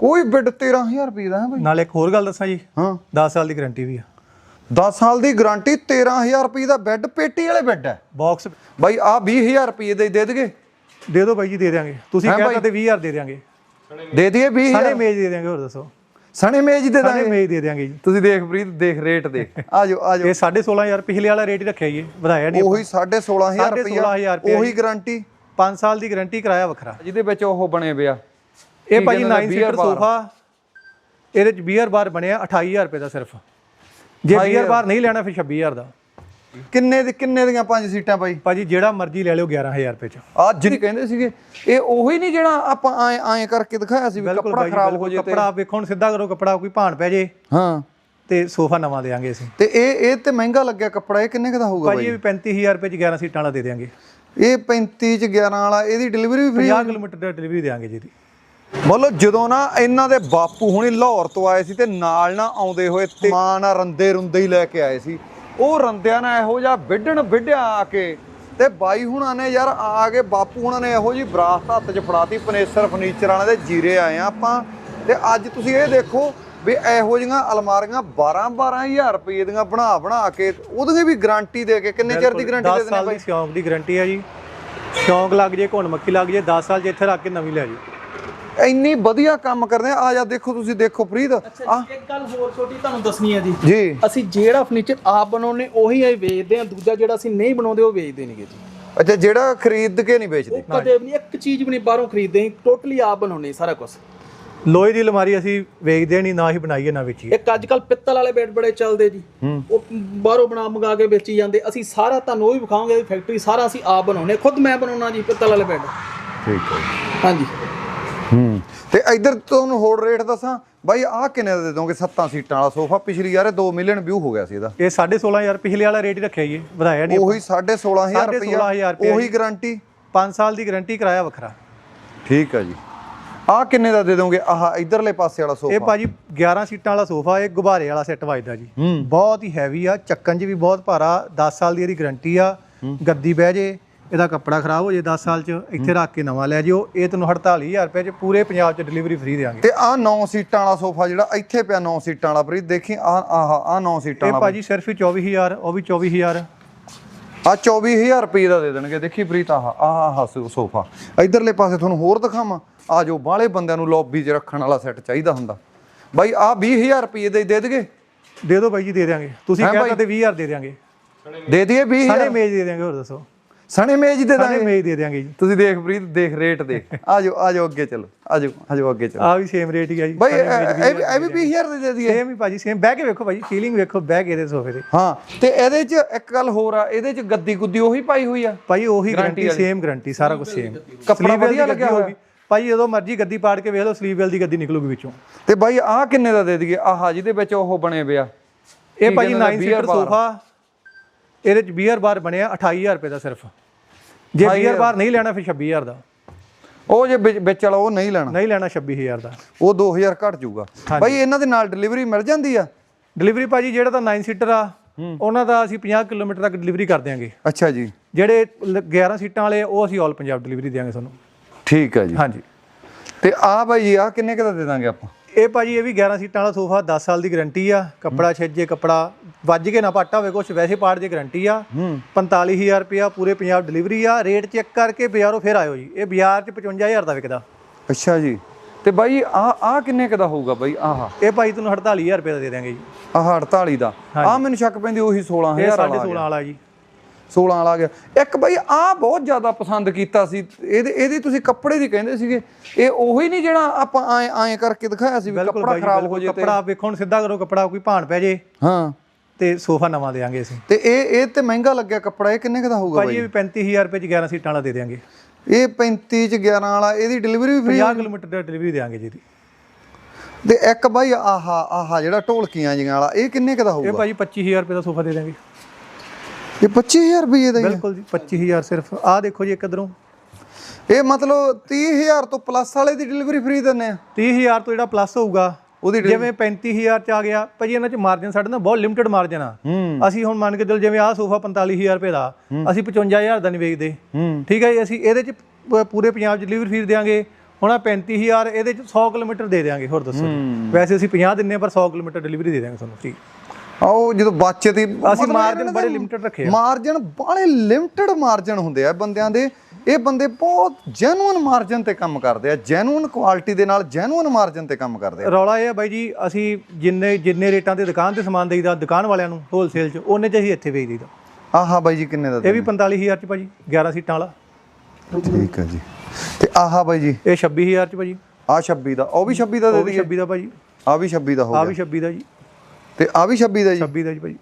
ਕੋਈ ਬਿੱਡ 13000 ਰੁਪਏ ਦਾ ਹੈ ਬਾਈ। ਨਾਲ ਇੱਕ ਹੋਰ ਗੱਲ ਦੱਸਾਂ ਜੀ। ਹਾਂ। 10 ਸਾਲ ਦੀ ਗਾਰੰਟੀ ਵੀ ਆ। 10 ਸਾਲ ਦੀ ਗਾਰੰਟੀ 13000 ਰੁਪਏ ਦਾ ਬੈੱਡ ਪੇਟੀ ਵਾਲੇ ਬੈੱਡ ਹੈ। ਬਾਕਸ ਬਾਈ ਆ 20000 ਰੁਪਏ ਦੇ ਦੇ ਦੇਗੇ। ਦੇ ਦਿਓ ਬਾਈ ਜੀ ਦੇ ਦਿਆਂਗੇ। ਤੁਸੀਂ? ਕਹਿੰਦੇ ਤੇ 20000 ਦੇ ਦਿਆਂਗੇ। ਦੇ ਦਈਏ 20000 ਸਾਰੇ ਮੇਜ ਦੇ ਦਿਆਂਗੇ ਹੋਰ ਦੱਸੋ। ਸਣੇ ਮੇਜ ਦੇ ਦਾਂਗੇ। ਮੇਜ ਦੇ ਦਿਆਂਗੇ ਜੀ। ਤੁਸੀਂ ਦੇਖ ਪ੍ਰੀਤ ਦੇਖ ਰੇਟ ਦੇਖ। ਆ ਜਾਓ ਆ ਜਾਓ ਇਹ 16500 ਪਿਛਲੇ ਵਾਲਾ ਰੇਟ ਹੀ ਰੱਖਿਆ ਜੀ ਵਧਾਇਆ ਨਹੀਂ ਉਹੀ 16500 ਰੁਪਏ 16,500 ਰੁਪਇਆ ਉਹੀ ਗਾਰੰਟੀ। 5 ਸਾਲ ਦੀ ਗਾਰੰਟੀ ਕਰਾਇਆ ਵੱਖਰਾ। ਜਿਹਦੇ ਵਿੱਚ ਉਹ ਬਣੇ ਪਿਆ ਇਹ ਭਾਜੀ ਕਹਿੰਦੇ 9 ਨੇ, ਸੀਟਰ। ਸੋਫਾ ਇਹਦੇ ਚ ਬੀਅਰ ਬਾਰ ਬਣਿਆ 28000 ਰੁਪਏ ਦਾ ਸਿਰਫ। ਜੇ ਬੀਅਰ ਬਾਰ ਨਹੀਂ ਲੈਣਾ ਫਿਰ 26000 ਦਾ। ਕਿੰਨੇ ਦੇ ਕਿੰਨੇ ਦੀਆਂ ਪੰਜ ਸੀਟਾਂ ਬਾਈ ਭਾਜੀ ਜਿਹੜਾ ਮਰਜ਼ੀ ਲੈ ਲਿਓ 11000 ਰੁਪਏ ਚ। ਆ ਜਿਹੜੀ ਕਹਿੰਦੇ ਸੀਗੇ ਇਹ ਉਹੀ ਨਹੀਂ ਜਿਹੜਾ ਆਪਾਂ ਐ ਐ ਕਰਕੇ ਦਿਖਾਇਆ ਸੀ ਵੀ ਕੱਪੜਾ ਖਰਾਬ ਹੋ ਜੇ ਤੇ ਕੱਪੜਾ ਵੇਖੋ ਹੁਣ ਸਿੱਧਾ ਕਰੋ ਕੱਪੜਾ ਕੋਈ ਭਾਣ ਪੈ ਜੇ। ਹਾਂ। ਤੇ ਸੋਫਾ ਨਵਾਂ ਦੇਾਂਗੇ ਅਸੀਂ। ਤੇ ਇਹ ਇਹ ਤੇ ਮਹਿੰਗਾ ਲੱਗਿਆ ਕੱਪੜਾ ਇਹ ਕਿੰਨੇ ਕੁ ਦਾ ਹੋਊਗਾ ਭਾਜੀ ਇਹ ਵੀ 35000 ਰੁਪਏ ਚ 11 ਸੀਟਾਂ ਵਾਲਾ ਦੇ ਦਿਆਂਗੇ। ਇਹ 35 ਚ 11 ਵਾਲਾ ਇਹਦੀ ਡਿਲੀਵਰੀ ਵੀ ਫ੍ਰੀ 50 ਕਿਲੋਮੀਟਰ ਦਾ ਡਿਲੀਵਰੀ ਦੇਾਂਗੇ ਜੀ ਦੀ ਮਤਲਬ ਜਦੋਂ ਨਾ ਇਹਨਾਂ ਦੇ ਬਾਪੂ ਹੁਣੀ ਲਾਹੌਰ ਤੋਂ ਆਏ ਸੀ ਤੇ ਨਾਲ ਨਾ ਆਉਂਦੇ ਹੋਏ ਤੇ ਮਾਂ ਨਾਲ ਰੰਦੇ ਰੁੰਦੇ ਹੀ ਲੈ ਕੇ ਆਏ ਸੀ। ਉਹ ਰੰਦਿਆਂ ਨਾਲ ਇਹੋ ਜਿਹਾ ਵਿੱਢਣ ਵਿੱਢਿਆ ਆ ਕੇ ਤੇ ਬਾਈ ਹੁਣਾਂ ਨੇ ਯਾਰ ਆ ਕੇ ਬਾਪੂ ਹੁਣਾਂ ਨੇ ਇਹੋ ਜੀ ਬਰਾਸਤ ਹੱਥ 'ਚ ਫੜਾਤੀ ਪਨੇਸਰ ਫਰਨੀਚਰ ਵਾਲਿਆਂ ਦੇ ਜੀਰੇ ਆਏ ਆ ਆਪਾਂ। ਤੇ ਅੱਜ ਤੁਸੀਂ ਇਹ ਦੇਖੋ ਵੀ ਇਹੋ ਜਿਹੀਆਂ ਅਲਮਾਰੀਆਂ 12 12000 ਰੁਪਏ ਦੀਆਂ ਬਣਾ ਬਣਾ ਕੇ ਉਹਦੀ ਵੀ ਗਾਰੰਟੀ ਦੇ ਕੇ ਕਿੰਨੇ ਚਿਰ ਦੀ ਗਾਰੰਟੀ 10 ਦੇ ਦਿੰਦੇ ਸਾਲ ਦੀ ਸ਼ੌਂਕ ਦੀ ਗਾਰੰਟੀ ਹੈ ਜੀ। ਸ਼ੌਂਕ ਲੱਗ ਜੇ ਘੁਣ ਮੱਖੀ ਲੱਗ ਜੇ 10 ਸਾਲ ਜੇ ਇੱਥੇ ਰੱਖ ਕੇ ਨਵੀਂ ਲੈ ਜੀ। ਇੰਨੀ ਵਧੀਆ ਕੰਮ ਕਰਦੇ ਆ। ਆ ਜਾ ਦੇਖੋ ਤੁਸੀਂ ਦੇਖੋ ਪ੍ਰੀਤ। ਆ ਇੱਕ ਗੱਲ ਹੋਰ ਛੋਟੀ ਤੁਹਾਨੂੰ ਦੱਸਣੀ ਹੈ ਜੀ। ਜੀ। ਅਸੀਂ ਜਿਹੜਾ ਫਰਨੀਚਰ ਆਪ ਬਣਾਉਨੇ ਉਹੀ ਅਸੀਂ ਵੇਚਦੇ ਆ ਦੂਜਾ ਜਿਹੜਾ ਅਸੀਂ ਨਹੀਂ ਬਣਾਉਂਦੇ ਉਹ ਵੇਚਦੇ ਨਹੀਂਗੇ ਜੀ। ਅੱਛਾ ਜਿਹੜਾ ਖਰੀਦ ਕੇ ਨਹੀਂ ਵੇਚਦੇ। ਉਹ ਕਦੇ ਵੀ ਨਹੀਂ ਇੱਕ ਚੀਜ਼ ਵੀ ਨਹੀਂ ਬਾਹਰੋਂ ਖਰੀਦਦੇ। ਟੋਟਲੀ ਆਪ ਬਣਾਉਨੇ ਸਾਰਾ ਕੁਝ ਲੋਹੇ ਦੀ ਅਲਮਾਰੀ ਅਸੀਂ ਵੇਚਦੇ ਨਹੀਂ ਨਾ ਹੀ ਬਣਾਈਏ ਨਾ ਵੇਚੀਏ। ਇੱਕ ਅੱਜ ਕੱਲ ਪਿੱਤਲ ਵਾਲੇ ਬੈੱਡ ਬੜੇ ਚੱਲਦੇ ਜੀ। ਉਹ ਬਾਹਰੋਂ ਬਣਾ ਮੰਗਾ ਕੇ ਵੇਚੀ ਜਾਂਦੇ। ਅਸੀਂ ਸਾਰਾ ਤੁਹਾਨੂੰ ਉਹ ਵੀ ਵਿਖਾਵਾਂਗੇ ਫੈਕਟਰੀ ਸਾਰਾ ਅਸੀਂ ਆਪ ਬਣਾਉਨੇ ਖੁਦ ਮੈਂ ਬਣਾਉਣਾ ਜੀ ਪਿੱਤਲ ਵਾਲੇ ਬੈੱਡ ਠੀਕ ਹੈ ਹਾਂਜੀ। ਹੂੰ ਤੇ ਇੱਧਰ ਤੁਹਾਨੂੰ ਹੋਰ ਰੇਟ ਦੱਸਾਂ। ਬਾਈ ਆਹ ਕਿੰਨੇ ਦਾ ਦੇ ਦੋਗੇ? ਸੱਤਾਂ ਸੀਟਾਂ ਵਾਲਾ ਸੋਫਾ। ਪਿਛਲੀ ਯਾਰ 2 ਮਿਲੀਅਨ ਵਿਊ ਹੋ ਗਿਆ ਸੀ ਇਹਦਾ। ਇਹ 16500 ਪਿਛਲੇ ਵਾਲਾ ਰੇਟ ਹੀ ਰੱਖਿਆ ਜੀ। ਇਹ, ਵਧਾਇਆ ਨਹੀਂ ਉਹੀ 16500 16,500 ਰੁਪਇਆ ਉਹੀ ਗਾਰੰਟੀ 5 ਸਾਲ ਦੀ ਗਾਰੰਟੀ ਕਰਾਇਆ ਵੱਖਰਾ। ਠੀਕ ਹੈ ਜੀ। ਆਹ ਕਿੰਨੇ ਦਾ ਦੇ ਦੋਗੇ? ਆਹ ਇਧਰਲੇ ਪਾਸੇ ਵਾਲਾ ਇਹ ਸੋਫਾ ਭਾਜੀ 11 ਸੀਟਾਂ ਵਾਲਾ ਸੋਫਾ ਇਹ ਗੁਬਾਰੇ ਵਾਲਾ ਸੈੱਟ ਵੱਜਦਾ ਜੀ। ਬਹੁਤ ਹੀ ਹੈਵੀ ਆ ਚੱਕਣ 'ਚ ਵੀ ਬਹੁਤ ਭਾਰਾ 10 ਸਾਲ ਦੀ ਇਹਦੀ ਗਾਰੰਟੀ ਆ। ਗੱਦੀ ਬਹਿ ਜੇ। ਇਹਦਾ ਕੱਪੜਾ ਖਰਾਬ ਹੋ ਜੇ 10 ਸਾਲ 'ਚ ਇੱਥੇ ਰੱਖ ਕੇ ਨਵਾਂ ਲੈ ਜਿਓ। ਇਹ ਤੁਹਾਨੂੰ 48000 ਰੁਪਏ 'ਚ ਪੂਰੇ ਪੰਜਾਬ 'ਚ ਡਿਲੀਵਰੀ ਫ੍ਰੀ ਦੇਵਾਂਗੇ ਤੇ ਆਹ 9 ਸੀਟਾਂ ਵਾਲਾ ਸੋਫਾ ਜਿਹੜਾ ਇੱਥੇ ਪਿਆ 9 ਸੀਟਾਂ ਵਾਲਾ ਪ੍ਰੀਤ ਦੇਖੀ ਆਹ ਆਹ ਆਹ 9 ਸੀਟਾਂ ਇਹ ਵਾਲਾ ਭਾਜੀ ਸਿਰਫ ਹੀ 24000 ਉਹ ਵੀ 24000 ਆ 24000 ਰੁਪਏ ਦਾ ਦੇ ਦੇਣਗੇ। ਦੇਖੀ ਪ੍ਰੀਤ ਆਹ ਆਹ ਸੋਫਾ। ਇਧਰਲੇ ਪਾਸੇ ਤੁਹਾਨੂੰ ਹੋਰ ਦਿਖਾਵਾਂ। ਆ ਜੋ ਬਾਹਲੇ ਬੰਦਿਆਂ ਨੂੰ ਲੌਬੀ 'ਚ ਰੱਖਣ ਵਾਲਾ ਸੈੱਟ ਚਾਹੀਦਾ ਹੁੰਦਾ। ਬਾਈ ਆ 20000 ਰੁਪਏ ਦੇ ਦੇ ਦੇਗੇ? ਦੇ ਦਿਓ ਬਾਈ ਜੀ ਦੇ ਦਿਆਂਗੇ। ਤੁਸੀਂ ਕਹਿੰਦੇ ਤੇ 20000 ਦੇ ਦਿਆਂਗੇ। ਦੇ ਦਈਏ 20000 ਸਾਰੇ ਮੇਜ ਦੇ ਦਿਆਂਗੇ ਹੋਰ ਦੱਸੋ। ਸਣੇ ਮੇਜ ਦੇ ਦਾਂਗੇ। ਮੇਜ ਦੇ ਦਿਆਂਗੇ ਜੀ। ਤੁਸੀਂ ਦੇਖ ਪ੍ਰੀਤ ਦੇਖ ਰੇਟ ਦੇਖ। ਆ ਜਾਓ ਆ ਜਾਓ ਅੱਗੇ ਚਲੋ ਆ ਜਾਓ ਆ ਜਾਓ ਅੱਗੇ ਚਲੋ। ਆ ਵੀ ਸੇਮ ਰੇਟ ਹੀ ਆ ਜੀ। ਬਾਈ ਇਹ ਵੀ- ਇਹ ਵੀ 20000 ਦੇ ਦੇ ਦਈਏ। ਸੇਮ ਹੀ ਭਾਜੀ ਸੇਮ ਬਹਿ ਕੇ ਵੇਖੋ ਭਾਜੀ ਫੀਲਿੰਗ ਵੇਖੋ ਬਹਿ ਕੇ ਇਹਦੇ ਸੋਫੇ ਤੇ। ਹਾਂ ਤੇ ਇਹਦੇ 'ਚ ਇੱਕ ਗੱਲ ਹੋਰ ਆ ਇਹਦੇ 'ਚ ਗੱਦੀ ਗੁੱਦੀ ਉਹੀ ਪਾਈ ਹੋਈ ਆ? ਭਾਈ ਉਹੀ ਗਾਰੰਟੀ ਸੇਮ ਗਾਰੰਟੀ ਸਾਰਾ ਕੁਝ ਸੇਮ ਕੱਪੜਾ ਵਧੀਆ ਲੱਗਿਆ। ਹੋਗੀ ਭਾਈ ਜਦੋਂ ਮਰਜ਼ੀ ਗੱਦੀ ਪਾੜ ਕੇ ਵੇਖ ਲਓ ਸਲੀਵ ਵੈਲ ਦੀ ਗੱਦੀ ਨਿਕਲੂਗੀ ਵਿੱਚੋਂ। ਤੇ ਬਾਈ ਆਹ ਕਿੰਨੇ ਦਾ ਦੇ ਦਈਏ? ਆਹ ਜਿਹਦੇ ਵਿੱਚ ਉਹ ਬਣੇ ਪਿਆ ਇਹ ਕਹਿੰਦੇ 9 ਨੇ, ਸੀਟਰ। ਸੋਫਾ। ਇਹਦੇ ਚ ਬੀਅਰ ਬਾਰ ਬਣਿਆ 28000 ਰੁਪਏ ਦਾ ਸਿਰਫ। ਜੇ ਬੀਅਰ ਬਾਰ ਨਹੀਂ ਲੈਣਾ ਫਿਰ 26000 ਦਾ। ਉਹ ਜੇ ਵਿੱਚ ਵਾਲਾ ਉਹ ਨਹੀਂ ਲੈਣਾ। ਨਹੀਂ ਲੈਣਾ 26000 ਦਾ। ਉਹ 2000 ਘਟ ਜਾਊਗਾ। ਬਾਈ ਇਹਨਾਂ ਦੇ ਨਾਲ ਡਿਲੀਵਰੀ ਮਿਲ ਜਾਂਦੀ ਆ? ਡਿਲੀਵਰੀ ਭਾਜੀ ਜਿਹੜਾ ਤਾਂ 9 ਸੀਟਰ ਆ ਉਹਨਾਂ ਦਾ ਅਸੀਂ 50 ਕਿਲੋਮੀਟਰ ਤੱਕ ਡਿਲੀਵਰੀ ਕਰ ਦਿਆਂਗੇ। ਅੱਛਾ ਜੀ। ਜਿਹੜੇ ਲ- 11 ਸੀਟਾਂ ਵਾਲੇ ਉਹ ਅਸੀਂ ਆਲ ਪੰਜਾਬ ਡਿਲੀਵਰੀ ਦਿਆਂਗੇ ਤੁਹਾਨੂੰ। ਠੀਕ ਹੈ ਜੀ। ਹਾਂਜੀ। ਤੇ ਆ ਬਾਈ ਆ ਕਿੰਨੇ ਕੁ ਦਾ ਦੇ ਦਾਂਗੇ ਆਪਾਂ? ਇਹ ਭਾਜੀ ਇਹ ਵੀ 11 ਸੀਟਾਂ ਵਾਲਾ ਸੋਫਾ 10 ਸਾਲ ਦੀ ਗਾਰੰਟੀ ਆ। ਕੱਪੜਾ ਛਿੱਜੇ ਕੱਪੜਾ ਵੱਜ ਕੇ ਨਾ ਪਾਟਾ ਹੋਵੇ ਕੁਝ ਵੈਸੇ ਪਾੜ ਦੀ ਗਾਰੰਟੀ ਆ। 45000 ਰੁਪਿਆ ਪੂਰੇ ਪੰਜਾਬ ਡਿਲੀਵਰੀ ਆ। ਰੇਟ ਚੈੱਕ ਕਰਕੇ ਬਾਜ਼ਾਰੋਂ ਫਿਰ ਆਇਓ ਜੀ। ਇਹ ਬਾਜ਼ਾਰ 'ਚ 55000 ਦਾ ਵਿਕਦਾ। ਅੱਛਾ ਜੀ। ਤੇ ਬਾਈ ਆ ਆ ਕਿੰਨੇ ਕੁ ਦਾ ਹੋਊਗਾ ਬਾਈ? ਆਹ। ਇਹ ਭਾਈ ਤੁਹਾਨੂੰ 48000 ਰੁਪਏ ਦਾ ਦੇ ਦਿਆਂਗੇ ਜੀ। ਆਹ 48 ਦਾ। ਆ ਮੈਨੂੰ ਸ਼ੱਕ ਪੈਂਦੀ ਉਹੀ 16000 ਇਹ ਵਾਲਾ 16.5 ਵਾਲਾ ਜੀ। 16 ਵਾਲਾ ਆ ਗਿਆ। ਇੱਕ ਬਾਈ ਆ ਬਹੁਤ ਜ਼ਿਆਦਾ ਪਸੰਦ ਕੀਤਾ ਸੀ। ਇਹਦੇ ਇਹਦੀ ਤੁਸੀਂ ਕੱਪੜੇ ਦੀ ਕਹਿੰਦੇ ਸੀਗੇ। ਇਹ ਉਹੀ ਨਹੀਂ ਜਿਹੜਾ ਆਪਾਂ ਐ ਐ ਕਰਕੇ ਦਿਖਾਇਆ ਸੀ ਵੀ ਕੱਪੜਾ ਖਰਾਬ ਹੋ ਜੇ ਤੇ ਕੱਪੜਾ ਵੇਖੋ ਹੁਣ ਸਿੱਧਾ ਕਰੋ ਕੱਪੜਾ ਕੋਈ ਭਾਣ ਪੈ ਜੇ। ਹਾਂ। ਤੇ ਸੋਫਾ ਨਵਾਂ ਦੇਾਂਗੇ ਅਸੀਂ। ਤੇ ਇਹ ਇਹ ਤੇ ਮਹਿੰਗਾ ਲੱਗਿਆ ਕੱਪੜਾ। ਇਹ ਕਿੰਨੇ ਕੁ ਦਾ ਹੋਊਗਾ ਭਾਜੀ ਇਹ ਵੀ 35000 ਰੁਪਏ ਚ 11 ਸੀਟਾਂ ਵਾਲਾ ਦੇ ਦਿਆਂਗੇ। ਇਹ 35 ਚ 11 ਵਾਲਾ ਇਹਦੀ ਡਿਲੀਵਰੀ ਵੀ ਫ੍ਰੀ 50 ਕਿਲੋਮੀਟਰ ਦਾ ਡਿਲੀਵਰੀ ਦੇਾਂਗੇ ਜੀ। ਤੇ ਇੱਕ ਬਾਈ ਆਹਾ ਆਹਾ ਜਿਹੜਾ ਢੋਲਕੀਆਂ ਜੀਆਂ ਵਾਲਾ ਇਹ ਕਿੰਨੇ ਕੁ ਦਾ ਇਹ ਹੋਊਗਾ? ਭਾਜੀ 25000 ਰੁਪਏ ਦਾ ਸੋਫਾ ਦੇ ਦਿਆਂਗੇ। ਇਹ 25000 ਰੁਪਏ ਦਾ ਹੀ ਆ? ਬਿਲਕੁਲ ਜੀ 25000 ਸਿਰਫ। ਆਹ ਦੇਖੋ ਜੀ ਇੱਕ ਇਧਰੋਂ। ਇਹ ਮਤਲਬ 30000 ਤੋਂ ਪਲੱਸ ਵਾਲੇ ਦੀ ਡਿਲੀਵਰੀ ਫ੍ਰੀ ਦਿੰਨੇ ਆ। 30000 ਤੋਂ ਜਿਹੜਾ ਪਲੱਸ ਹੋਊਗਾ ਉਹਦੀ ਜਿਵੇਂ 35000 ਚ ਆ ਗਿਆ ਭਾਜੀ ਇਹਨਾਂ ਚ ਮਾਰਜਨ ਸਾਡੇ ਨਾਲ ਬਹੁਤ ਲਿਮਟਿਡ ਮਾਰਜਨ ਆ। ਅਸੀਂ ਹੁਣ ਮੰਨ ਕੇ ਚੱਲ ਜਿਵੇਂ ਆਹ ਸੋਫਾ 45000 ਰੁਪਏ ਦਾ ਅਸੀਂ 55000 ਦਾ ਨਹੀਂ ਵੇਚਦੇ। ਠੀਕ ਹੈ ਜੀ ਅਸੀਂ ਇਹਦੇ ਚ ਪ- ਪੂਰੇ ਪੰਜਾਬ ਚ ਡਿਲੀਵਰੀ ਫੀਸ ਦੇਾਂਗੇ ਹੁਣ ਆਹ 35000 ਇਹਦੇ ਚ 100 ਕਿਲੋਮੀਟਰ ਦੇ ਦੇਾਂਗੇ ਹੋਰ ਦੱਸੋ ਵੈਸੇ ਅਸੀਂ 50 ਦਿੰਨੇ ਆ ਪਰ 100 ਕਿਲੋਮੀਟਰ ਡਿਲੀਵਰੀ ਦੇ ਦੇਾਂਗੇ ਤੁਹਾਨੂੰ ਫ੍ਰੀ ਆਓ ਜਦੋਂ ਬੱਚੇ ਦੀ ਅਸੀਂ ਮਾਰਜਨ ਬੜੇ ਲਿਮਟਿਡ ਰੱਖੇ ਆ। ਮਾਰਜਨ ਬਾਲੇ ਲਿਮਟਿਡ ਮਾਰਜਨ ਹੁੰਦੇ ਆ ਬੰਦਿਆਂ ਦੇ। ਇਹ ਬੰਦੇ ਬਹੁਤ ਜੈਨੂਇਨ ਮਾਰਜਨ ਤੇ ਕੰਮ ਕਰਦੇ ਆ। ਜੈਨੂਇਨ ਕੁਆਲਿਟੀ ਦੇ ਨਾਲ ਜੈਨੂਇਨ ਮਾਰਜਨ ਤੇ ਕੰਮ ਕਰਦੇ ਆ। ਰੌਲਾ ਇਹ ਆ ਬਾਈ ਜੀ ਅਸੀਂ ਜਿੰਨੇ ਜਿੰਨੇ ਰੇਟਾਂ ਤੇ ਦੁਕਾਨ ਤੇ ਸਮਾਨ ਦੇਈਦਾ ਦੁਕਾਨ ਵਾਲਿਆਂ ਨੂੰ ਹੋਲਸੇਲ ਚ ਉਹਨੇ ਚ ਅਸੀਂ ਇੱਥੇ ਵੇਚ ਦਈਦਾ। ਆਹਾ ਬਾਈ ਜੀ ਕਿੰਨੇ ਦਾ ਇਹ ਵੀ 45000 ਚ ਭਾਜੀ 11 ਸੀਟਾਂ ਵਾਲਾ। ਠੀਕ ਹੈ ਜੀ। ਤੇ ਆਹਾ ਬਾਈ ਜੀ। ਇਹ 26000 ਚ ਭਾਜੀ। ਆ 26 ਦਾ ਉਹ ਵੀ 26 ਦਾ ਦੇ ਉਹ ਦਈਏ। 26 ਦਾ ਭਾਜੀ। ਆ ਵੀ 26 ਦਾ ਹੋ ਆ ਗਿਆ। ਵੀ 26 ਦਾ ਜੀ। ਤੇ ਆ ਵੀ 26 ਦਾ ਜੀ। 26 ਦਾ ਜੀ ਭਾਜੀ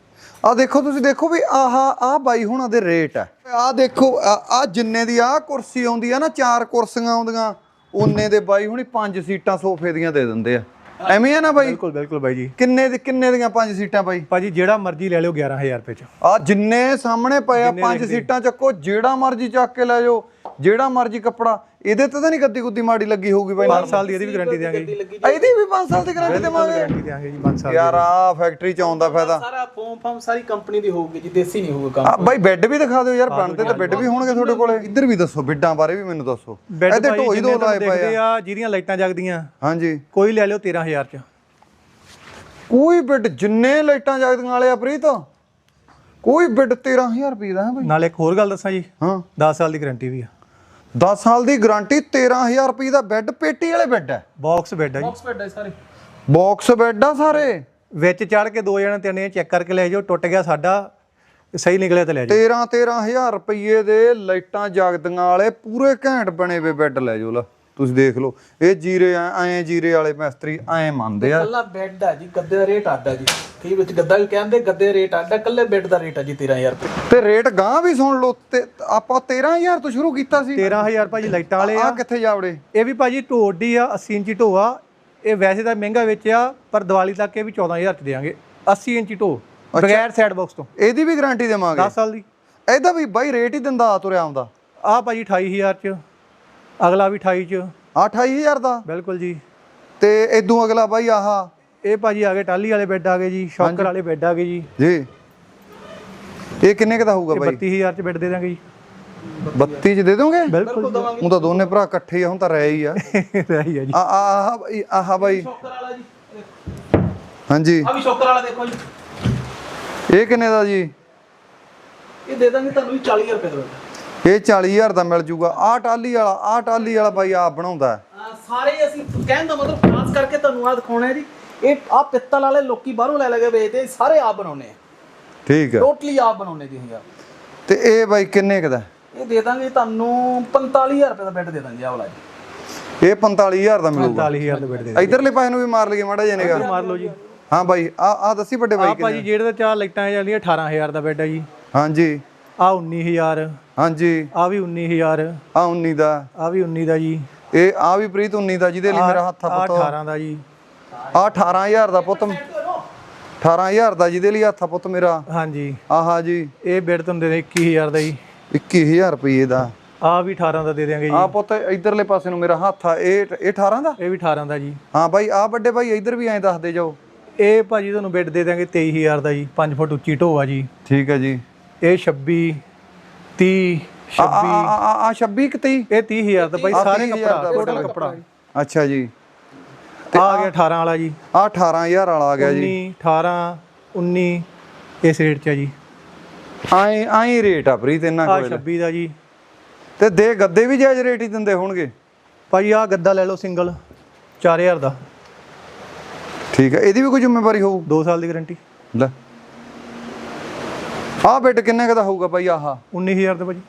ਆ ਦੇਖੋ ਤੁਸੀਂ ਦੇਖੋ ਵੀ ਆਹ ਆ ਬਾਈ ਹੁਣਾਂ ਦੇ ਰੇਟ ਆ ਆ ਦੇਖੋ ਆ ਜਿੰਨੇ ਦੀ ਆ ਕੁਰਸੀ ਆਉਂਦੀ ਆ ਨਾ ਚਾਰ ਕੁਰਸੀਆਂ ਆਉਂਦੀਆਂ ਉਹਨੇ ਦੇ ਬਾਈ ਹੁਣੀ ਪੰਜ ਸੀਟਾਂ ਸੋਫੇ ਦੀਆਂ ਦੇ ਦਿੰਦੇ ਆ। ਐਵੇਂ ਆ ਨਾ ਬਾਈ? ਬਿਲਕੁਲ ਬਿਲਕੁਲ ਬਾਈ ਜੀ। ਕਿੰਨੇ ਦੇ ਕਿੰਨੇ ਦੀਆਂ ਪੰਜ ਸੀਟਾਂ ਬਾਈ? ਭਾਜੀ ਜਿਹੜਾ ਮਰਜ਼ੀ ਲੈ ਲਿਓ 11000 ਰੁਪਏ ਚ। ਆ ਜਿੰਨੇ ਸਾਹਮਣੇ ਪਏ ਆ ਪੰਜ ਸੀਟਾਂ ਚੱਕੋ ਜਿਹੜਾ ਮਰਜ਼ੀ ਚੱਕ ਕੇ ਲੈ ਜਾਓ ਜਿਹੜਾ ਮਰਜ਼ੀ ਕੱਪੜਾ। ਇਹਦੇ ਤੇ ਤਾਂ ਨਹੀਂ ਗੱਦੀ ਗੁੱਦੀ ਮਾੜੀ ਲੱਗੀ ਹੋਊਗੀ ਬਾਈ 5 ਸਾਲ ਦੀ ਇਹਦੀ ਵੀ ਗਾਰੰਟੀ ਦੇਾਂਗੇ ਜੀ ਇਹਦੀ ਵੀ 5 ਸਾਲ ਦੀ ਗਾਰੰਟੀ ਦੇਵਾਂਗੇ। ਗਾਰੰਟੀ ਦੇਾਂਗੇ ਜੀ 5 ਸਾਲ ਯਾਰ ਆ ਫੈਕਟਰੀ ਚ ਆਉਣ ਦਾ ਫਾਇਦਾ। ਸਾਰਾ ਫੋਮ ਫਾਮ ਸਾਰੀ ਕੰਪਨੀ ਦੀ ਹੋਊਗੀ ਜੀ ਦੇਸੀ ਨਹੀਂ ਹੋਊਗਾ ਕੰਮ ਆ ਬਾਈ ਬੈੱਡ ਵੀ ਦਿਖਾ ਦਿਓ ਯਾਰ ਬਣਦੇ ਤਾਂ ਬੈੱਡ ਵੀ ਹੋਣਗੇ ਤੁਹਾਡੇ ਕੋਲੇ। ਇੱਧਰ ਵੀ ਦੱਸੋ ਬਿੱਡਾਂ ਬਾਰੇ ਵੀ ਮੈਨੂੰ ਦੱਸੋ। ਇਹਦੇ ਢੋਈ ਦੋ ਲਾਏ ਪਏ ਆ। ਆ ਜਿਹਦੀਆਂ ਲਾਈਟਾਂ ਜਗਦੀਆਂ ਹਾਂਜੀ। ਕੋਈ ਲੈ ਲਿਓ 13000 ਚ। ਕੋਈ ਬਿੱਡ ਜਿੰਨੇ ਲਾਈਟਾਂ ਜਗਦੀਆਂ ਵਾਲੇ ਆ ਪ੍ਰੀਤ ਕੋਈ ਬਿੱਡ 13000 ਰੁਪਏ ਦਾ ਹੈ ਬਾਈ। ਨਾਲ ਇੱਕ ਹੋਰ ਗੱਲ ਦੱਸਾਂ ਜੀ। ਹਾਂ। 10 ਸਾਲ ਦੀ ਗਾਰੰਟੀ ਵੀ ਆ। 10 ਸਾਲ ਦੀ ਗਾਰੰਟੀ 13000 ਰੁਪਏ ਦਾ ਬੈੱਡ ਪੇਟੀ ਵਾਲੇ ਬੈੱਡ ਹੈ। ਬਾਕਸ ਬੈੱਡ ਆ ਜੀ। ਬਾਕਸ ਬੈੱਡ ਹੈ ਸਾਰੇ। ਬਾਕਸ ਬੈੱਡ ਆ ਸਾਰੇ। ਵਿੱਚ ਚੜ ਕੇ ਦੋ ਜਣੇ ਤਿੰਨ ਜਣੇ ਚੈੱਕ ਕਰਕੇ ਲੈ ਜਾਓ ਟੁੱਟ ਗਿਆ ਸਾਡਾ ਸਹੀ ਨਿਕਲਿਆ ਤਾਂ ਲੈ ਜਾਓ। 13 13000 ਰੁਪਏ ਦੇ ਲਾਈਟਾਂ ਜਗਦੀਆਂ ਵਾਲੇ ਪੂਰੇ ਘੈਂਟ ਬਣੇ ਵੇ ਬੈੱਡ ਲੈ ਜਾਓ ਲਾ। ਤੁਸੀਂ ਦੇਖ ਲਓ ਇਹ ਜੀਰੇ ਐ ਜੀਰੇ ਵਾਲੇ ਮਿਸਤਰੀ ਐ ਮੰਨਦੇ ਆ। ਕੱਲਾ ਬੈੱਡ ਆ ਜੀ ਗੱਦੇ ਦਾ ਰੇਟ ਆਡਾ ਜੀ। ਠੀਕ ਵਿੱਚ ਗੱਦਾ ਵੀ ਕਹਿੰਦੇ ਗੱਦੇ ਰੇਟ ਆਡਾ ਕੱਲੇ ਬੈੱਡ ਦਾ ਰੇਟ ਆ ਜੀ 13000 ਰੁਪਏ। ਤੇ ਰੇਟ ਗਾਂ ਵੀ ਸੁਣ ਲਓ ਤੇ ਆਪਾਂ 13000 ਤੋਂ ਸ਼ੁਰੂ ਕੀਤਾ ਸੀ। 13000 ਭਾਜੀ ਲਾਈਟਾਂ ਵਾਲੇ ਆ। ਆ ਕਿੱਥੇ ਜਾਵੜੇ ਇਹ ਵੀ ਭਾਜੀ ਢੋਡੀ ਆ 80 ਇੰਚੀ ਢੋ ਆ। ਇਹ ਵੈਸੇ ਤਾਂ ਮਹਿੰਗਾ ਵਿੱਚ ਆ ਪਰ ਦੀਵਾਲੀ ਤੱਕ ਇਹ ਵੀ 14000 ਚ ਦੇਾਂਗੇ 80 ਇੰਚੀ ਢੋ ਬਗੈਰ ਸਾਈਡ ਬਾਕਸ ਤੋਂ। ਇਹਦੀ ਵੀ ਗਾਰੰਟੀ ਦੇਵਾਂਗੇ? 10 ਸਾਲ ਦੀ। ਇਹਦਾ ਵੀ ਬਾਈ ਰੇਟ ਹੀ ਦਿੰਦਾ ਆ ਤੁਰਿਆ ਆਉਂਦਾ ਆ ਭਾਜੀ 28000 ਚ। ਅਗਲਾ ਵੀ 28 ਚ। ਆ 28000 ਦਾ? ਬਿਲਕੁਲ ਜੀ। ਤੇ ਇਦੋਂ ਅਗਲਾ ਬਾਈ ਆਹ। ਇਹ ਭਾਜੀ ਆ ਗਏ ਟਾਲੀ ਵਾਲੇ ਬੈੱਡ ਆ ਗਏ ਜੀ ਸ਼ੌਕਰ ਵਾਲੇ ਬੈੱਡ ਆ ਗਏ ਜੀ। ਜੀ। ਇਹ ਕਿੰਨੇ ਕ ਦਾ ਹੋਊਗਾ ਬਾਈ? 32000 ਚ ਬੈੱਡ ਦੇ ਦਾਂਗੇ ਜੀ। 32 ਚ ਦੇ ਦੋਗੇ? ਬਿਲਕੁਲ ਉਹ ਤਾਂ ਦੋਨੇ ਭਰਾ ਇਕੱਠੇ ਆ ਹੁਣ ਤਾਂ ਰਹਿ ਹੀ ਆ। ਰਹੀ ਆ ਜੀ। ਆ ਆ ਆਹ ਬਾਈ, ਆਹ ਬਾਈ। ਸ਼ੋਕਰ ਵਾਲਾ ਜੀ ਹਾਂਜੀ। ਆ ਵੀ ਸ਼ੋਕਰ ਵਾਲਾ ਦੇਖੋ ਜੀ। ਇਹ ਕਿੰਨੇ ਦਾ ਜੀ? ਇਹ ਦੇ ਦਾਂਗੇ ਤੁਹਾਨੂੰ ਵੀ 40000 ਰੁਪਏ ਦਾ। ਇਹ 40000 ਦਾ ਮਿਲ ਜੂਗਾ। ਆ ਟਾਲੀ ਵਾਲਾ ਆ ਟਾਲੀ ਵਾਲਾ ਬਾਈ ਆਪ ਬਣਾਉਂਦਾ। ਹੈ। ਸਾਰੇ ਅਸੀਂ ਕਹਿਣ ਦਾ ਮਤਲਬ ਖਾਸ ਕਰਕੇ ਤੁਹਾਨੂੰ ਆ ਦਿਖਾਉਣਾ ਹੈ ਜੀ। ਇਹ ਆ ਪਿੱਤਲ ਵਾਲੇ ਲੋਕੀ ਬਾਹਰੋਂ ਲੈ ਲੈ ਕੇ ਵੇਚਦੇ ਸਾਰੇ ਆਪ ਬਣਾਉਨੇ ਆ। ਠੀਕ ਹੈ। ਟੋਟਲੀ ਆਪ ਬਣਾਉਨੇ ਜੀ ਅਸੀਂ ਆਪ ਤੇ ਇਹ ਬਾਈ ਕਿੰਨੇ ਕ ਦਾ? ਇਹ ਦੇ ਦਾਂਗੇ ਤੁਹਾਨੂੰ 45000 ਰੁਪਏ ਦਾ ਬੈੱਡ ਦੇ ਦਾਂਗੇ ਆ ਵਾਲਾ ਜੀ। ਇਹ 45000 ਦਾ ਮਿਲੂਗਾ। 40000 ਦੇ ਬੈੱਡ ਦੇ ਇਧਰਲੇ ਪਾਸੇ ਨੂੰ ਵੀ ਮਾਰ ਲਈਏ ਮਾੜਾ ਜਨੇਗਾ ਮਾਰ ਲਓ ਜੀ। ਹਾਂ ਬਾਈ ਆ ਆ ਦੱਸੀ ਵੱਡੇ ਬਾਈ ਆ ਭਾਜੀ ਜਿਹੜੇ ਦਾ ਚਾਰ ਲਾਈਟਾਂ ਜਾਂਦੀਆਂ 18000 ਦਾ ਬੈੱਡ ਆ ਜੀ। ਹਾਂਜੀ। ਆ 19000 ਹਾਂਜੀ। ਆ ਵੀ 19000 ਆ 19 ਦਾ। ਆ ਵੀ 19 ਦਾ ਜੀ। ਇਹ ਆ ਵੀ ਪ੍ਰੀਤ 19 ਦਾ ਜਿਹਦੇ ਲਈ ਮੇਰਾ ਹੱਥ ਆ ਆ ਪੁੱਤ। 18 ਦਾ ਜੀ। ਆ 18000 ਦਾ ਪੁੱਤ। 18000 ਦਾ ਜਿਹਦੇ ਲਈ ਹੱਥ ਆ ਪੁੱਤ ਮੇਰਾ। ਹਾਂਜੀ। ਆਹਾ ਜੀ। ਇਹ ਬੈੱਡ ਤੁਹਾਨੂੰ ਦੇ ਦੇ 21000 ਦਾ ਜੀ। 21000 ਰੁਪਏ ਦਾ। ਆ ਵੀ 18 ਦਾ ਦੇ ਦਿਆਂਗੇ ਜੀ। ਆ ਪੁੱਤ ਇਧਰਲੇ ਪਾਸੇ ਨੂੰ ਮੇਰਾ ਹੱਥ ਆ। ਇਹ ਇਹ 18 ਦਾ? ਇਹ ਵੀ 18 ਦਾ ਜੀ। ਹਾਂ ਬਾਈ ਆ ਵੱਡੇ ਬਾਈ ਇਧਰ ਵੀ ਐਂ ਦੱਸਦੇ ਜਾਓ। ਇਹ ਭਾਜੀ ਤੁਹਾਨੂੰ ਬੈੱਡ ਦੇ ਦਿਆਂਗੇ 23000 ਦਾ ਜੀ। 5 ਫੁੱਟ ਉੱਚੀ ਢੋ ਆ ਜੀ। ਠੀਕ ਹੈ ਜੀ। ਇਹ 26 30 ਆ ਆ 26 ਆ- ਆ ਆ 26 ਕਿ 30 ਇਹ 30000 ਦਾ ਭਾਈ ਆਹ ਸਾਰੇ 30,000 ਕੱਪੜਾ ਦਾ ਟੋਟਲ ਕੱਪੜਾ। ਅੱਛਾ ਜੀ। ਆ ਗਿਆ 18 ਵਾਲਾ ਜੀ। ਆ 18000 ਵਾਲਾ ਆ ਗਿਆ ਜੀ। 19 18 19 ਇਸ ਰੇਟ 'ਚ ਆ ਜੀ। ਆਏ ਆਏ ਰੇਟ ਆ ਪ੍ਰੀਤ ਇਹਨਾਂ ਆ ਕੋਲ। 26 ਦਾ ਜੀ। ਤੇ ਦੇ ਗੱਦੇ ਵੀ ਜਾਇਜ਼ ਰੇਟ ਹੀ ਦਿੰਦੇ ਹੋਣਗੇ? ਭਾਜੀ ਆ ਗੱਦਾ ਲੈ ਲਓ ਸਿੰਗਲ 4000 ਦਾ। ਠੀਕ ਹੈ ਇਹਦੀ ਵੀ ਕੋਈ ਜ਼ਿੰਮੇਵਾਰੀ ਹੋਊ? 2 ਸਾਲ ਦੀ ਗਾਰੰਟੀ। ਲੈ। ਆ ਬੈੱਡ ਕਿੰਨੇ ਕ ਦਾ ਹੋਊਗਾ ਬਾਈ ਆਹ? 19000 ਦਾ ਭਾਜੀ।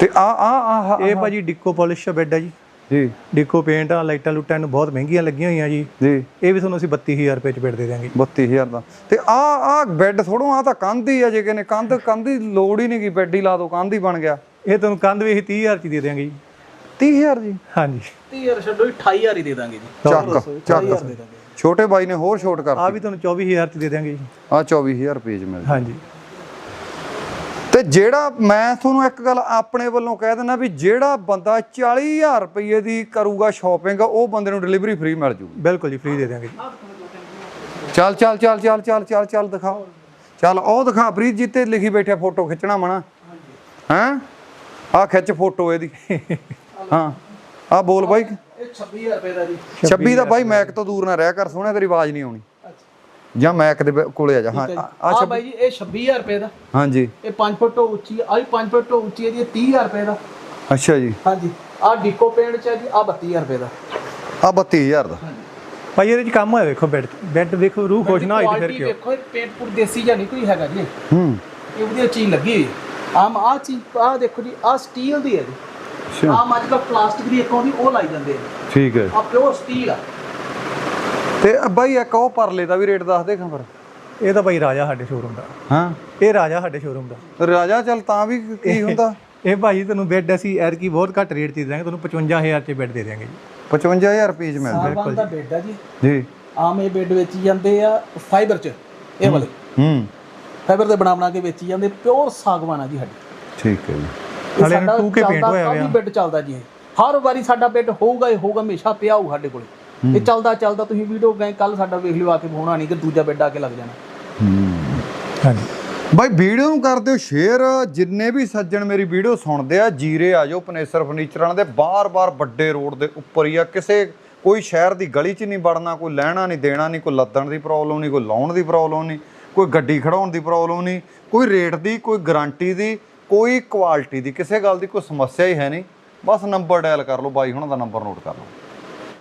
ਤੇ ਆ ਆ ਆ ਇਹ ਭਾਜੀ ਡਿੱਕੋ ਪਾਲਿਸ਼ ਬੈੱਡ ਆ ਜੀ। ਜੀ। ਡਿੱਕੋ ਪੇਂਟ ਆ ਲਾਈਟਾਂ ਲੁੱਟਾਂ ਨੂੰ ਬਹੁਤ ਮਹਿੰਗੀਆਂ ਲੱਗੀਆਂ ਹੋਈਆਂ ਜੀ। ਜੀ। ਇਹ ਵੀ ਤੁਹਾਨੂੰ ਅਸੀਂ 32000 ਰੁਪਏ 'ਚ ਬੈੱਡ ਦੇ ਦਿਆਂਗੇ। 32000 ਦਾ। ਤੇ ਆ ਆ ਬੈੱਡ ਥੋੜੋ ਆ ਤਾਂ ਕੰਧ ਹੀ ਆ ਜੇ ਕਿਨੇ ਕੰਧ ਕੰਧ ਦੀ ਲੋੜ ਹੀ ਨਹੀਂ ਕੀ ਬੈੱਡ ਹੀ ਲਾ ਦੋ ਕੰਧ ਹੀ ਬਣ ਗਿਆ। ਇਹ ਤੁਹਾਨੂੰ ਕੰਧ ਵੀ ਅਸੀਂ 30000 'ਚ ਹੀ ਦੇ ਦਿਆਂਗੇ ਜੀ। 30000 ਜੀ? ਹਾਂਜੀ। 30000 ਛੱਡੋ ਜੀ 28000 ਹੀ ਦੇ ਦਾਂਗੇ ਜੀ। ਚੱਕ ਚੱਕ। ਦੇ ਦਾਂਗੇ। ਛੋਟੇ ਬਾਈ ਨੇ ਹੋਰ ਛੋਟ ਕਰ ਆ ਵੀ ਤੁਹਾਨੂੰ 24000 'ਚ ਦੇ ਦਿਆਂਗੇ ਜੀ। ਆ 24000 ਰੁਪਏ ਚ ਮਿਲ ਹਾਂਜੀ। ਤੇ ਜਿਹੜਾ ਮੈਂ ਤੁਹਾਨੂੰ ਇੱਕ ਗੱਲ ਆਪਣੇ ਵੱਲੋਂ ਕਹਿ ਦਿੰਦਾ ਵੀ ਜਿਹੜਾ ਬੰਦਾ 40000 ਰੁਪਏ ਦੀ ਕਰੂਗਾ ਸ਼ਾਪਿੰਗ ਉਹ ਬੰਦੇ ਨੂੰ ਡਿਲੀਵਰੀ ਫ੍ਰੀ ਮਿਲ ਜੂਗੀ ਬਿਲਕੁਲ ਜੀ ਫ੍ਰੀ ਦੇ ਦਿਆਂਗੇ ਜੀ। ਚੱਲ ਚੱਲ ਚੱਲ ਚੱਲ ਚੱਲ ਚੱਲ ਚੱਲ ਦਿਖਾਓ। ਚੱਲ ਉਹ ਦਿਖਾ ਪ੍ਰੀਤ ਜੀ ਤੇ ਲਿਖੀ ਬੈਠਿਆ ਫੋਟੋ ਖਿੱਚਣਾ ਮਣਾ। ਹੈਂ? ਆ ਖਿੱਚ ਫੋਟੋ ਇਹਦੀ। ਹਾਂ। ਆ ਬੋਲ ਬਾਈ। 26000 ਰੁਪਏ ਦਾ ਜੀ। 26 ਦਾ ਬਾਈ ਮੈਕ ਤੋਂ ਦੂਰ ਨਾ ਰਹਿ ਕਰ ਸੋਹਣਾ ਤੇਰੀ ਆਵਾਜ਼ ਨਹੀਂ ਆਉਣੀ। ਜਾਂ ਮੈਕ ਦੇ ਕੋਲੇ ਆ ਜਾ। ਹਾਂ ਆ ਆ ਬਾਈ ਜੀ ਇਹ 26000 ਰੁਪਏ ਦਾ। ਹਾਂਜੀ। ਇਹ 5 ਫੁੱਟ ਤੋਂ ਉੱਚੀ ਆ ਆਹ 5 ਫੁੱਟ ਤੋਂ ਉੱਚੀ ਹੈ ਜੀ ਇਹ 30000 ਰੁਪਏ ਦਾ। ਅੱਛਾ ਜੀ। ਹਾਂਜੀ। ਆ ਡਿਕੋ ਪੇਂਟ ਚ ਹੈ ਜੀ ਆ 32000 ਰੁਪਏ ਦਾ। ਆ 32000 ਦਾ। ਭਾਈ ਇਹਦੇ ਚ ਕੰਮ ਹੋਇਆ ਵੇਖੋ ਬੈੱਡ ਬੈੱਡ ਵੇਖੋ ਰੂਹ ਖੁਸ਼ ਨਾ ਹੋਈ ਤੇ ਫਿਰ ਕਿਉਂ? ਵੇਖੋ ਇਹ ਪੇਂਟ ਪੂਰ ਦੇਸੀ ਜਾਂ ਨਹੀਂ ਕੋਈ ਹੈਗਾ ਜੀ। ਹੂੰ। ਇਹ ਵਧੀਆ ਚੀਜ਼ ਲੱਗੀ ਹੋਈ ਹੈ। ਆਮ ਆ ਚੀਜ਼ ਆ ਦੇਖੋ ਜੀ ਆ ਸਟੀਲ ਦੀ ਹੈ ਜੀ। ਅੱਛਾ। ਆਮ ਅੱਜ ਕੱਲ੍ਹ ਪਲਾਸਟਿਕ ਦੀ ਇੱਕ ਆਉਂਦੀ ਉਹ ਲਾਈ ਜਾਂਦੇ ਆ। ਠੀਕ ਹੈ। ਆ ਪਿਓਰ ਸਟੀਲ ਆ। ਤੇ ਬਾਈ ਇੱਕ ਉਹ ਪਰਲੇ ਦਾ ਵੀ ਰੇਟ ਦੱਸ ਦੇ ਖਬਰ। ਇਹ ਤਾਂ ਭਾਈ ਰਾਜਾ ਸਾਡੇ ਸ਼ੋਰੂਮ ਦਾ। ਹਾਂ। ਇਹ ਰਾਜਾ ਸਾਡੇ ਸ਼ੋਰੂਮ ਦਾ। ਰਾਜਾ ਚੱਲ ਤਾਂ ਵੀ ਕੀ ਹੁੰਦਾ? ਇਹ ਭਾਜੀ ਤੁਹਾਨੂੰ ਬੈੱਡ ਅਸੀਂ ਐਰ ਕੀ ਬਹੁਤ ਘੱਟ ਰੇਟ 'ਚ ਦੇ ਦਾਂਗੇ ਤੁਹਾਨੂੰ 55000 'ਚ ਬੈੱਡ ਦੇ ਦਿਆਂਗੇ ਜੀ। 55000 ਰੁਪਏ ਚ ਮਿਲਦਾ। ਸਾਗਵਾਨ ਦਾ ਬੈੱਡ ਆ ਜੀ। ਜੀ। ਆਮ ਇਹ ਬੈੱਡ ਵੇਚੀ ਜਾਂਦੇ ਆ ਫਾਈਬਰ ਚ ਇਹ ਵਾਲੇ। ਹੂੰ। ਫਾਈਬਰ ਦੇ ਬਣਾ ਬਣਾ ਕੇ ਵੇਚੀ ਜਾਂਦੇ ਪਿਓਰ ਸਾਗਵਾਨ ਆ ਜੀ ਸਾਡੀ। ਠੀਕ ਹੈ ਜੀ। ਹਾਲੇ 2K paint ਚੱਲਦਾ ਹੋਇਆ ਕਾਫੀ ਹੋਇਆ। ਬੈੱਡ ਚੱਲਦਾ ਜੀ ਇਹ। ਹਰ ਵਾਰੀ ਸਾਡਾ ਬੈੱਡ ਹੋਊਗਾ ਹੀ ਹੋਊਗਾ ਹਮੇਸ਼ਾ ਪਿਆ ਹੋਊ ਸਾਡੇ ਕੋਲੇ। ਇਹ ਚੱਲਦਾ ਚੱਲਦਾ ਤੁਸੀਂ ਵੀਡੀਓ ਗਏ ਕੱਲ ਸਾਡਾ ਵੇਖ ਲਿਓ ਆ ਕੇ ਹੋਣਾ ਨਹੀਂ ਕਿ ਦੂਜਾ ਬੈੱਡ ਆ ਕੇ ਲੱਗ ਜਾਣਾ। ਹਾਂਜੀ। ਬਾਈ ਵੀਡੀਓ ਨੂੰ ਕਰ ਦਿਓ ਸ਼ੇਅਰ ਜਿੰਨੇ ਵੀ ਸੱਜਣ ਮੇਰੀ ਵੀਡੀਓ ਸੁਣਦੇ ਆ ਜੀਰੇ ਆ ਜਾਓ ਪਨੇਸਰ ਫਰਨੀਚਰਾਂ ਦੇ ਬਾਰ-ਬਾਰ ਵੱਡੇ ਰੋਡ ਦੇ ਉੱਪਰ ਹੀ ਆ। ਕਿਸੇ ਕੋਈ ਸ਼ਹਿਰ ਦੀ ਗਲੀ 'ਚ ਨਹੀਂ ਵੜਨਾ ਕੋਈ ਲੈਣਾ ਨਹੀਂ ਦੇਣਾ ਨਹੀਂ ਕੋਈ ਲੱਦਣ ਦੀ ਪ੍ਰੋਬਲਮ ਨਹੀਂ ਕੋਈ ਲਾਉਣ ਦੀ ਪ੍ਰੋਬਲਮ ਨਹੀਂ ਕੋਈ ਗੱਡੀ ਖੜਾਉਣ ਦੀ ਪ੍ਰੋਬਲਮ ਨਹੀਂ ਕੋਈ ਰੇਟ ਦੀ ਕੋਈ ਗਾਰੰਟੀ ਦੀ। ਕੋਈ ਕੁਆਲਿਟੀ ਦੀ ਕਿਸੇ ਗੱਲ ਦੀ ਕੋਈ ਸਮੱਸਿਆ ਹੀ ਹੈ ਨਹੀਂ। ਬਸ ਨੰਬਰ ਡਾਇਲ ਕਰ ਲਓ, ਬਾਈ ਹੁਣਾਂ ਦਾ ਨੰਬਰ ਨੋਟ ਕਰ ਲਓ।